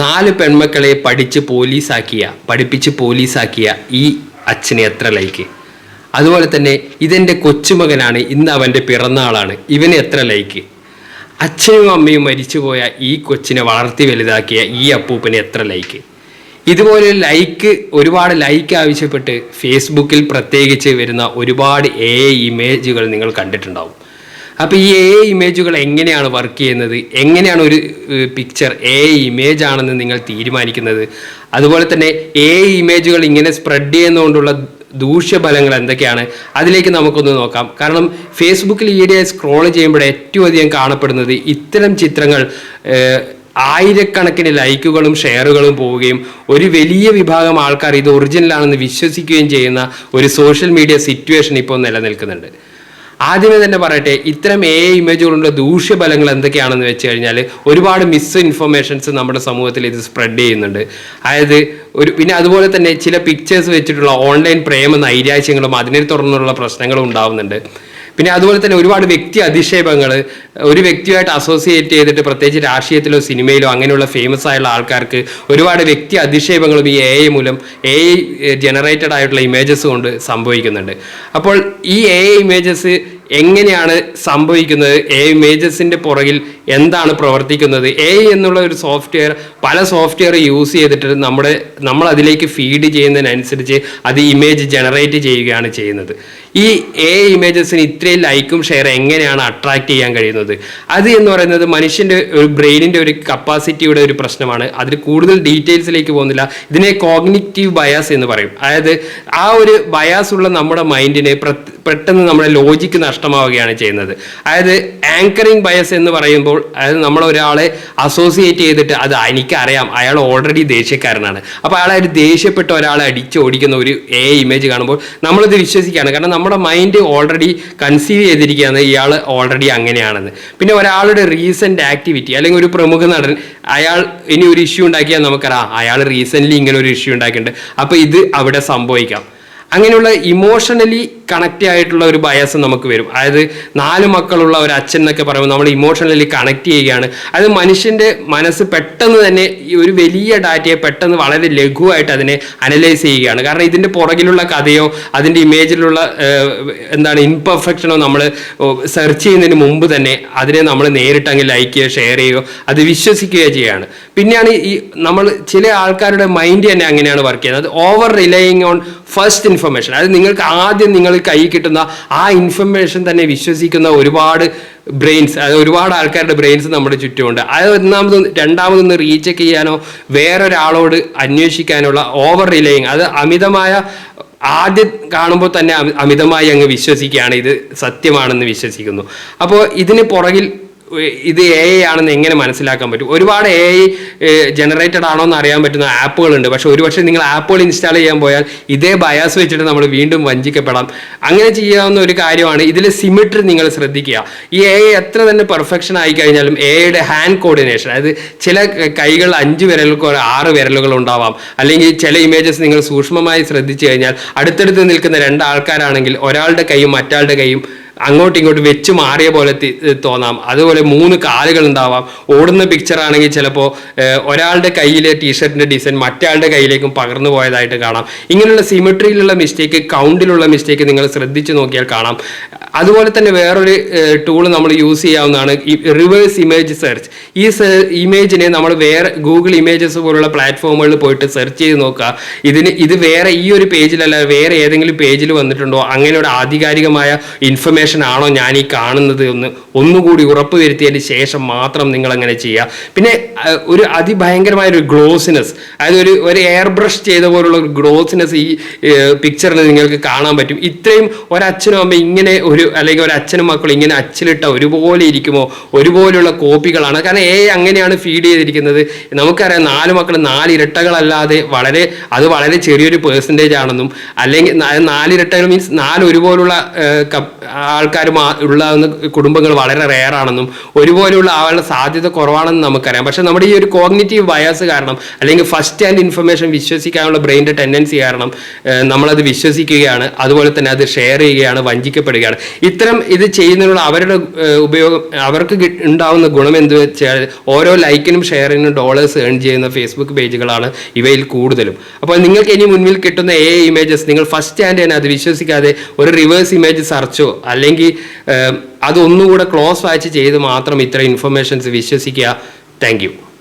നാല് പെൺമക്കളെ പഠിച്ച് പോലീസാക്കിയ പഠിപ്പിച്ച് പോലീസാക്കിയ ഈ അച്ഛനെ എത്ര ലൈക്ക്? അതുപോലെ തന്നെ ഇതെന്റെ കൊച്ചുമകനാണ് ഇന്ന് അവന്റെ പിറന്നാളാണ് ഇവന് എത്ര ലൈക്ക്? അച്ഛനും അമ്മയും മരിച്ചുപോയ ഈ കൊച്ചിനെ വളർത്തി വലുതാക്കിയ ഈ അപ്പൂപ്പന് എത്ര ലൈക്ക്? ഇതുപോലെ ലൈക്ക് ഒരുപാട് ലൈക്ക് ആവശ്യപ്പെട്ട് ഫേസ്ബുക്കിൽ പ്രത്യേകിച്ച് വരുന്ന ഒരുപാട് എ ഇമേജുകൾ നിങ്ങൾ കണ്ടിട്ടുണ്ടാവും. അപ്പോൾ ഈ എ ഇമേജുകൾ എങ്ങനെയാണ് വർക്ക് ചെയ്യുന്നത്? എങ്ങനെയാണ് ഒരു പിക്ചർ എ ഇമേജ് ആണെന്ന് നിങ്ങൾ തീരുമാനിക്കുന്നത്? അതുപോലെ തന്നെ എ ഇമേജുകൾ ഇങ്ങനെ സ്പ്രെഡ് ചെയ്യുന്നതുകൊണ്ടുള്ള ദൂഷ്യഫലങ്ങൾ എന്തൊക്കെയാണ്? അതിലേക്ക് നമുക്കൊന്ന് നോക്കാം. കാരണം ഫേസ്ബുക്കിൽ ഈയിടെ സ്ക്രോൾ ചെയ്യുമ്പോൾ ഏറ്റവും അധികം കാണപ്പെടുന്നത് ഇത്തരം ചിത്രങ്ങൾ ആയിരക്കണക്കിന് ലൈക്കുകളും ഷെയറുകളും പോവുകയും ഒരു വലിയ വിഭാഗം ആൾക്കാർ ഇത് ഒറിജിനലാണെന്ന് വിശ്വസിക്കുകയും ചെയ്യുന്ന ഒരു സോഷ്യൽ മീഡിയ സിറ്റുവേഷൻ ഇപ്പോൾ നിലനിൽക്കുന്നുണ്ട്. ആദ്യമേ തന്നെ പറയട്ടെ ഇത്തരം എ ഇമേജുകളുള്ള ദൂഷ്യഫലങ്ങൾ എന്തൊക്കെയാണെന്ന് വെച്ച് കഴിഞ്ഞാൽ ഒരുപാട് മിസ് ഇൻഫർമേഷൻസ് നമ്മുടെ സമൂഹത്തിൽ ഇത് സ്പ്രെഡ് ചെയ്യുന്നുണ്ട്. അതായത് ഒരു പിന്നെ അതുപോലെ തന്നെ ചില പിക്ചേഴ്സ് വെച്ചിട്ടുള്ള ഓൺലൈൻ പ്രേമ നൈരാശ്യങ്ങളും അതിനെ തുടർന്നുള്ള പ്രശ്നങ്ങളും ഉണ്ടാവുന്നുണ്ട്. പിന്നെ അതുപോലെ തന്നെ ഒരുപാട് വ്യക്തി അധിക്ഷേപങ്ങൾ ഒരു വ്യക്തിയുമായിട്ട് അസോസിയേറ്റ് ചെയ്തിട്ട് പ്രത്യേകിച്ച് രാഷ്ട്രീയത്തിലോ സിനിമയിലോ അങ്ങനെയുള്ള ഫേമസ് ആയുള്ള ആൾക്കാർക്ക് ഒരുപാട് വ്യക്തി അധിക്ഷേപങ്ങളും ഈ എ ഐ മൂലം എ ഐ ജനറേറ്റഡ് ആയിട്ടുള്ള ഇമേജസ് കൊണ്ട് സംഭവിക്കുന്നുണ്ട്. അപ്പോൾ ഈ എ ഐ ഇമേജസ് എങ്ങനെയാണ് സംഭവിക്കുന്നത്? എ ഐ ഇമേജസിന്റെ പുറകിൽ എന്താണ് പ്രവർത്തിക്കുന്നത്? എ ഐ എന്നുള്ള ഒരു സോഫ്റ്റ്വെയർ പല സോഫ്റ്റ്വെയർ യൂസ് ചെയ്തിട്ട് നമ്മുടെ നമ്മൾ അതിലേക്ക് ഫീഡ് ചെയ്യുന്നതിനനുസരിച്ച് അത് ഇമേജ് ജനറേറ്റ് ചെയ്യുകയാണ് ചെയ്യുന്നത്. ഈ എ ഇമേജസിന് ഇത്രയും ലൈക്കും ഷെയർ എങ്ങനെയാണ് അട്രാക്ട് ചെയ്യാൻ കഴിയുന്നത്? അത് എന്ന് പറയുന്നത് മനുഷ്യന്റെ ഒരു ബ്രെയിനിന്റെ ഒരു കപ്പാസിറ്റിയുടെ ഒരു പ്രശ്നമാണ്. അതിൽ കൂടുതൽ ഡീറ്റെയിൽസിലേക്ക് പോകുന്നില്ല. ഇതിനെ കോഗ്നിറ്റീവ് ബയാസ് എന്ന് പറയും. അതായത് ആ ഒരു ബയാസ് ഉള്ള നമ്മുടെ മൈൻഡിനെ പെട്ടെന്ന് നമ്മുടെ ലോജിക്ക് നഷ്ടമാവുകയാണ് ചെയ്യുന്നത്. അതായത് ആങ്കറിങ് ബയസ് എന്ന് പറയുമ്പോൾ അതായത് നമ്മൾ ഒരാളെ അസോസിയേറ്റ് ചെയ്തിട്ട് അത് എനിക്കറിയാം. അയാൾ ഓൾറെഡി ദേഷ്യക്കാരനാണ്. അപ്പോൾ അയാൾ ഒരു ദേഷ്യപ്പെട്ട ഒരാളെ അടിച്ചോടിക്കുന്ന ഒരു എ ഇമേജ് കാണുമ്പോൾ നമ്മളിത് വിശ്വസിക്കുകയാണ്. കാരണം നമ്മുടെ മൈൻഡ് ഓൾറെഡി കൺസീവ് ചെയ്തിരിക്കുകയാണ് ഇയാൾ ഓൾറെഡി അങ്ങനെയാണെന്ന്. പിന്നെ ഒരാളുടെ റീസെന്റ് ആക്ടിവിറ്റി അല്ലെങ്കിൽ ഒരു പ്രമുഖ നടൻ അയാൾ ഇനി ഒരു ഇഷ്യൂ ഉണ്ടാക്കിയാൽ നമുക്കറിയാം അയാൾ റീസെന്റ്ലി ഇങ്ങനെ ഒരു ഇഷ്യൂ ഉണ്ടാക്കിയിട്ടുണ്ട്. അപ്പോൾ ഇത് അവിടെ സംഭവിക്കാം. അങ്ങനെയുള്ള ഇമോഷണലി കണക്റ്റ് ആയിട്ടുള്ള ഒരു ബയസ് നമുക്ക് വരും. അതായത് നാല് മക്കളുള്ള ഒരു അച്ഛൻ എന്നൊക്കെ പറയുമ്പോൾ നമ്മൾ ഇമോഷണലി കണക്ട് ചെയ്യുകയാണ്. അത് മനുഷ്യന്റെ മനസ്സ് പെട്ടെന്ന് തന്നെ ഈ ഒരു വലിയ ഡാറ്റയെ പെട്ടെന്ന് വളരെ ലഘുവായിട്ട് അതിനെ അനലൈസ് ചെയ്യുകയാണ്. കാരണം ഇതിന്റെ പുറകിലുള്ള കഥയോ അതിന്റെ ഇമേജിലുള്ള എന്താണ് ഇൻപെർഫെക്ഷനോ നമ്മൾ സെർച്ച് ചെയ്യുന്നതിന് മുമ്പ് തന്നെ അതിനെ നമ്മൾ നേരിട്ട് ലൈക്ക് ചെയ്യുകയോ ഷെയർ ചെയ്യുകയോ അത് വിശ്വസിക്കുകയോ ചെയ്യുകയാണ്. പിന്നെയാണ് ഈ നമ്മൾ ചില ആൾക്കാരുടെ മൈൻഡ് തന്നെ അങ്ങനെയാണ് വർക്ക് ചെയ്യുന്നത്. Over relying on first information അതായത് നിങ്ങൾക്ക് ആദ്യം നിങ്ങൾ കൈ കിട്ടുന്ന ആ ഇൻഫർമേഷൻ തന്നെ വിശ്വസിക്കുന്ന ഒരുപാട് ബ്രെയിൻസ് അതായത് ഒരുപാട് ആൾക്കാരുടെ ബ്രെയിൻസ് നമ്മുടെ ചുറ്റുമുണ്ട്. അത് ഒന്നാമത് രണ്ടാമതൊന്ന് റീചെക്ക് ചെയ്യാനോ വേറൊരാളോട് അന്വേഷിക്കാനുള്ള ഓവർ റിലേയിങ് അത് അമിതമായ ആദ്യം കാണുമ്പോൾ തന്നെ അമിതമായി അങ്ങ് വിശ്വസിക്കുകയാണ്. ഇത് സത്യമാണെന്ന് വിശ്വസിക്കുന്നു. അപ്പോൾ ഇതിന് പുറകിൽ ഇത് എ ഐ ആണെന്ന് എങ്ങനെ മനസ്സിലാക്കാൻ പറ്റും? ഒരുപാട് എ ഐ ജനറേറ്റഡ് ആണോ എന്ന് അറിയാൻ പറ്റുന്ന ആപ്പുകളുണ്ട്. പക്ഷെ ഒരുപക്ഷെ നിങ്ങൾ ആപ്പുകൾ ഇൻസ്റ്റാൾ ചെയ്യാൻ പോയാൽ ഇതേ ബയാസ് വെച്ചിട്ട് നമ്മൾ വീണ്ടും വഞ്ചിക്കപ്പെടാം. അങ്ങനെ ചെയ്യാവുന്ന ഒരു കാര്യമാണ് ഇതിലെ സിമിട്രി നിങ്ങൾ ശ്രദ്ധിക്കുക. ഈ എ ഐ എത്ര തന്നെ പെർഫെക്ഷൻ ആയി കഴിഞ്ഞാലും എ ഐയുടെ ഹാൻഡ് കോർഡിനേഷൻ അതായത് ചില കൈകൾ അഞ്ച് വിരലുകൾക്ക് ആറ് വിരലുകൾ ഉണ്ടാവാം. അല്ലെങ്കിൽ ചില ഇമേജസ് നിങ്ങൾ സൂക്ഷ്മമായി ശ്രദ്ധിച്ചു കഴിഞ്ഞാൽ അടുത്തടുത്ത് നിൽക്കുന്ന രണ്ട് ആൾക്കാരാണെങ്കിൽ ഒരാളുടെ കൈയും മറ്റാളുടെ കൈയും അങ്ങോട്ടും ഇങ്ങോട്ടും വെച്ച് മാറിയ പോലെ തോന്നാം. അതുപോലെ മൂന്ന് കാലുകൾ ഉണ്ടാവാം ഓടുന്ന പിക്ചർ ആണെങ്കിൽ ചിലപ്പോൾ ഒരാളുടെ കയ്യിലെ ടീഷർട്ടിന്റെ ഡിസൈൻ മറ്റേ കയ്യിലേക്കും പകർന്നു പോയതായിട്ട് കാണാം. ഇങ്ങനെയുള്ള സിമെട്രിയിലുള്ള മിസ്റ്റേക്ക് കൗണ്ടിലുള്ള മിസ്റ്റേക്ക് നിങ്ങൾ ശ്രദ്ധിച്ചു നോക്കിയാൽ കാണാം. അതുപോലെ തന്നെ വേറൊരു ടൂൾ നമ്മൾ യൂസ് ചെയ്യാവുന്നതാണ് ഈ റിവേഴ്സ് ഇമേജ് സെർച്ച് ഈ ഇമേജിനെ നമ്മൾ വേറെ ഗൂഗിൾ ഇമേജസ് പോലുള്ള പ്ലാറ്റ്ഫോമുകളിൽ പോയിട്ട് സെർച്ച് ചെയ്ത് നോക്കുക. ഇതിന് ഇത് വേറെ ഈ ഒരു പേജിലല്ല വേറെ ഏതെങ്കിലും പേജിൽ വന്നിട്ടുണ്ടോ? അങ്ങനെ ഒരു ആധികാരികമായ ഇൻഫർമേഷൻ ആണോ ഞാൻ ഈ കാണുന്നത് എന്ന് ഒന്നുകൂടി ഉറപ്പ് വരുത്തിയതിന് ശേഷം മാത്രം നിങ്ങൾ അങ്ങനെ ചെയ്യുക. പിന്നെ ഒരു അതിഭയങ്കരമായ ഒരു ഗ്ലോസിനെസ് അതായത് ഒരു ഒരു എയർ ബ്രഷ് ചെയ്ത പോലുള്ള ഒരു ഗ്ലോസിനെസ് ഈ പിക്ചറിൽ നിങ്ങൾക്ക് കാണാൻ പറ്റും. ഇത്രയും ഒരച്ഛനും അമ്മ ഇങ്ങനെ ഒരു അല്ലെങ്കിൽ ഒരു അച്ഛനും മക്കളും ഇങ്ങനെ അച്ചിലിട്ട ഒരുപോലെ ഇരിക്കുമോ? ഒരുപോലെയുള്ള കോപ്പികളാണ്. കാരണം എ അങ്ങനെയാണ് ഫീഡ് ചെയ്തിരിക്കുന്നത്. നമുക്കറിയാം നാല് മക്കൾ നാല് ഇരട്ടകളല്ലാതെ വളരെ അത് വളരെ ചെറിയൊരു പേഴ്സന്റേജ് ആണെന്നും അല്ലെങ്കിൽ നാലിരട്ടകൾ മീൻസ് നാല് ഒരുപോലുള്ള ആൾക്കാർ ഉള്ള കുടുംബങ്ങൾ വളരെ റെയർ ആണെന്നും ഒരുപോലെയുള്ള ആളുടെ സാധ്യത കുറവാണെന്ന് നമുക്കറിയാം. പക്ഷെ നമ്മുടെ ഈ ഒരു കോഗ്നിറ്റീവ് ബയാസ് കാരണം അല്ലെങ്കിൽ ഫസ്റ്റ് ഹാൻഡ് ഇൻഫർമേഷൻ വിശ്വസിക്കാനുള്ള ബ്രെയിന്റെ ടെൻഡൻസി കാരണം നമ്മളത് വിശ്വസിക്കുകയാണ്. അതുപോലെ തന്നെ അത് ഷെയർ ചെയ്യുകയാണ് വഞ്ചിക്കപ്പെടുകയാണ്. ഇത്തരം ഇത് ചെയ്യുന്നതിനുള്ള അവരുടെ ഉപയോഗം അവർക്ക് ഉണ്ടാവുന്ന ഗുണം എന്ത് വെച്ചാൽ ഓരോ ലൈക്കിനും ഷെയറിനും ഡോളേഴ്സ് ഏൺ ചെയ്യുന്ന ഫേസ്ബുക്ക് പേജുകളാണ് ഇവയിൽ കൂടുതലും. അപ്പോൾ നിങ്ങൾക്ക് ഇനി മുന്നിൽ കിട്ടുന്ന എ ഇമേജസ് നിങ്ങൾ ഫസ്റ്റ് ഹാൻഡ് തന്നെ അത് വിശ്വസിക്കാതെ ഒരു റിവേഴ്സ് ഇമേജ് സെർച്ചോ അല്ലെങ്കിൽ അതൊന്നുകൂടെ ക്ലോസ് വാച്ച് ചെയ്ത് മാത്രം ഇത്ര ഇൻഫർമേഷൻസ് വിശ്വസിക്കുക. താങ്ക്